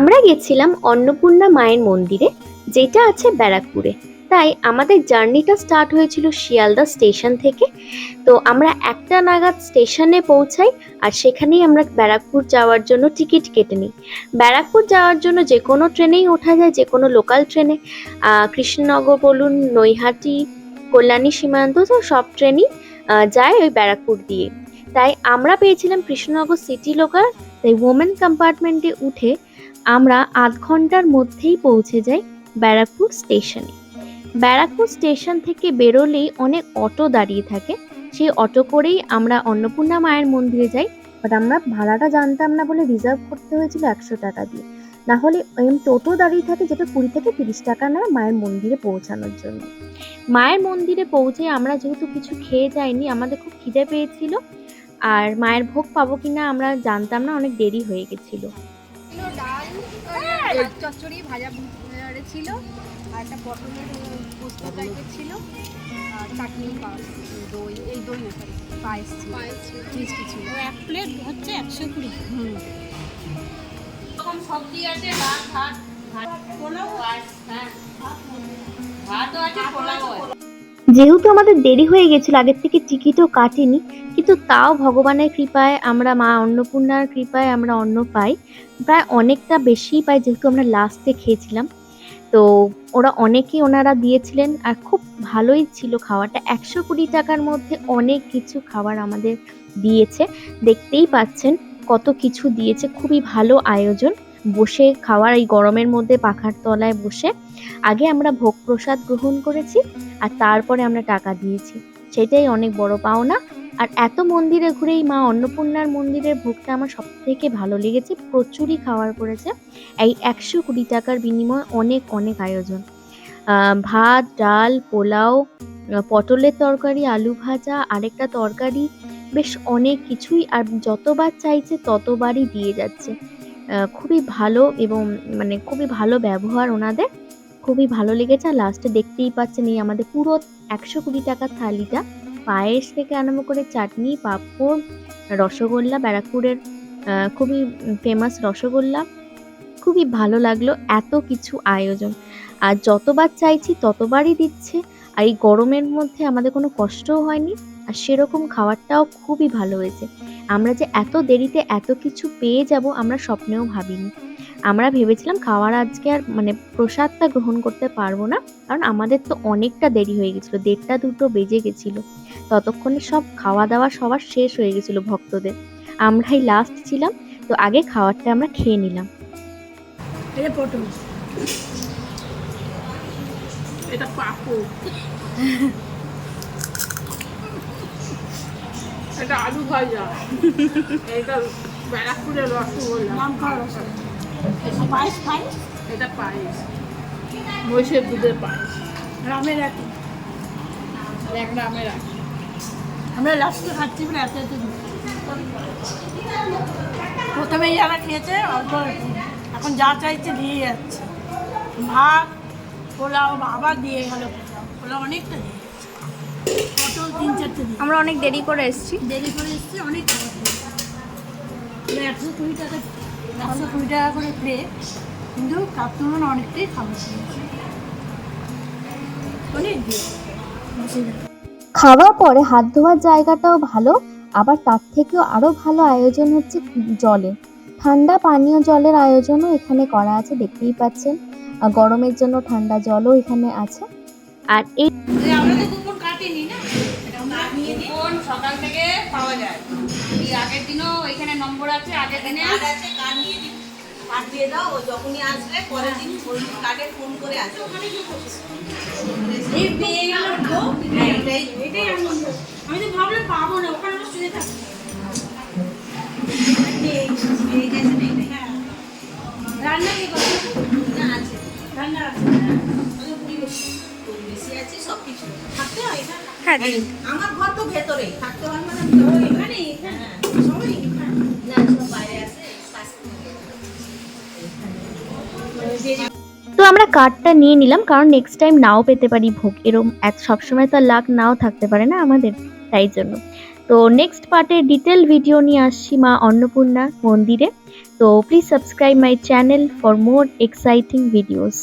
আমরা গেছিলাম অন্নপূর্ণা মায়ের মন্দিরে, যেটা আছে ব্যারাকপুরে। তাই আমাদের জার্নিটা স্টার্ট হয়েছিল শিয়ালদা স্টেশন থেকে। তো আমরা একটা নাগাদ স্টেশনে পৌঁছাই আর সেখানেই আমরা ব্যারাকপুর যাওয়ার জন্য টিকিট কেটে নিই। ব্যারাকপুর যাওয়ার জন্য যে কোনো ট্রেনেই ওঠা যায়, যে কোনো লোকাল ট্রেনে। কৃষ্ণনগর বলুন, নৈহাটি, কল্যাণী সীমান্ত, তো সব ট্রেনই যায় ওই ব্যারাকপুর দিয়ে। তাই আমরা পেয়েছিলাম কৃষ্ণনগর সিটি লোকাল। তাই ওমেন কম্পার্টমেন্টে উঠে আমরা আধ ঘণ্টার মধ্যেই পৌঁছে যাই ব্যারাকপুর স্টেশনে। ব্যারাকপুর স্টেশন থেকে বেরোলেই অনেক অটো দাঁড়িয়ে থাকে। সেই অটো করেই আমরা অন্নপূর্ণা মায়ের মন্দিরে যাই। বাট আমরা ভাড়াটা জানতাম না বলে রিজার্ভ করতে হয়েছিল একশো টাকা দিয়ে। না হলে এম টোটো দাঁড়িয়ে থাকে যেটা কুড়ি থেকে তিরিশ টাকা নেয় মায়ের মন্দিরে পৌঁছানোর জন্য। মায়ের মন্দিরে পৌঁছে আমরা যেহেতু কিছু খেয়ে যাইনি, আমাদের খুব খিদে পেয়েছিল। আর মায়ের ভোগ পাবো কিনা আমরা জানতাম না, অনেক দেরি হয়ে গেছিল। ছিল ডাল আর চচ্চড়ি ভাজা ছিল আর একটা পটলের পোস্ত টাইপের ছিল আর চাটনি দই এই দই পায়েস ছিল। মিষ্টি ছিল। এক প্লেট হচ্ছে একশো কুড়ি। হুম। সবজি আছে ভাত ভাত ভাত পোলাও হ্যাঁ ভাতও আছে পোলাও আছে। যেহেতু আমাদের দেরি হয়ে গেছিল, আগের থেকে টিকিটও কাটেনি, কিন্তু তাও ভগবানের কৃপায় আমরা মা অন্নপূর্ণার কৃপায় আমরা অন্ন পাই। প্রায় অনেকটা বেশিই পাই যেহেতু আমরা লাস্টে খেয়েছিলাম। তো ওরা অনেকেই ওনারা দিয়েছিলেন আর খুব ভালোই ছিল খাওয়াটা। একশো কুড়ি টাকার মধ্যে অনেক কিছু খাবার আমাদের দিয়েছে। দেখতেই পাচ্ছেন কত কিছু দিয়েছে। খুবই ভালো আয়োজন। বসে খাওয়ার এই গরমের মধ্যে পাখার তলায় বসে আগে আমরা ভোগ প্রসাদ গ্রহণ করেছি আর তারপরে আমরা টাকা দিয়েছি। সেটাই অনেক বড় পাওনা। আর এত মন্দিরে ঘুরে এই মা অন্নপূর্ণার মন্দিরের ভোগটা আমার সব থেকে ভালো লেগেছে, প্রচুরই খাওয়ার পড়েছে। এই একশো কুড়ি টাকার বিনিময়ে অনেক অনেক আয়োজন। ভাত, ডাল, পোলাও পটলের তরকারি, আলু ভাজা, আরেকটা তরকারি, বেশ অনেক কিছুই। আর যতবার চাইছে ততবারই দিয়ে যাচ্ছে। খুবই ভালো এবং মানে খুবই ভালো ব্যবহার ওনাদের। খুবই ভালো লেগেছে। আর লাস্টে দেখতেই পাচ্ছেন এই আমাদের পুরো একশো কুড়ি টাকার থালিটা। পায়েস থেকে আরম্ভ করে চাটনি, পাঁপড়, রসগোল্লা, ব্যারাকপুরের খুবই ফেমাস রসগোল্লা। খুবই ভালো লাগল এত কিছু আয়োজন। আর যতবার চাইছি ততবারই দিচ্ছে। আর এই গরমের মধ্যে আমাদের কোনো কষ্টও হয়নি। আর সেরকম খাবারটাও খুবই ভালো হয়েছে। আমরা যে এত দেরিতে এত কিছু পেয়ে যাব আমরা স্বপ্নেও ভাবিনি। আমরা ভেবেছিলাম খাওয়ার আজকে আর মানে প্রসাদটা গ্রহণ করতে পারব না, কারণ আমাদের তো অনেকটা দেরি হয়ে গেছিল, দেড়টা দুটো বেজে গেছিল। ততক্ষণে সব খাওয়া দাওয়া সবার শেষ হয়ে গেছিল ভক্তদের। আমরাই লাস্ট ছিলাম, তো আগে খাওয়ারটা আমরা খেয়ে নিলাম। এটা পাপড়। এটা আলু ভাজা। এটা ব্যারাকপুরের রসগোল্লা পায়েস খাই? এটা পায়েস। মহিষের দুধের পায়েস। রামের এক রামের একই আমরা লাস্টে খাচ্ছি বলে এত এত। প্রথমেই যারা খেয়েছে অল্প। এখন যা চাইছে দিয়ে যাচ্ছে। ভাত পোলাও আবার দিয়ে গেল পোলাও। পোলাও অনেকটা দিয়ে যাচ্ছে। পটল তিন চারটে দিয়ে আমরা অনেক দেরি করে এসেছি। দেরি করে এসছে অনেক মানে একশো কুড়ি টাকা একশো কুড়ি টাকা করে প্লেট কিন্তু অনেকটাই খাবার অনেক খাওয়ার পরে হাত ধোয়ার জায়গাটাও ভালো আবার তার থেকেও আরও ভালো আয়োজন হচ্ছে জলের ঠান্ডা পানীয় জলের আয়োজনও এখানে করা আছে দেখতেই পাচ্ছেন। আর গরমের জন্য ঠান্ডা জলও এখানে আছে। আর এই আমরা তো কুপন কাটিনি না কুপন সকাল থেকে পাওয়া যায়। এই আগের দিনও এখানে নম্বর আছে আগের দিনে আছে কার্ড নিয়ে দিন। কার্ড দিয়ে দাও ও যখনই আসবে পরের দিন ফোন কার্ডে ফোন করে আসবে। এটাই এটাই আমি তো ভাবলাম পাবো না ওখানে আমার শুয়ে এটাই হ্যাঁ। রান্না কি করবে আমার ঘর তো ভেতরেই থাকতে হয় মানে হ্যাঁ সবাই না সব বাইরে আছে পাশ। তো আমরা কার্ডটা নিয়ে নিলাম কারণ নেক্সট টাইম নাও পেতে পারি ভোগ। এরম এক সবসময় তো আর লাক নাও থাকতে পারে না আমাদের তাই জন্য। তো নেক্সট পার্টে ডিটেল ভিডিও নিয়ে আসছি মা অন্নপূর্ণা মন্দিরে। তো please subscribe my channel for more exciting videos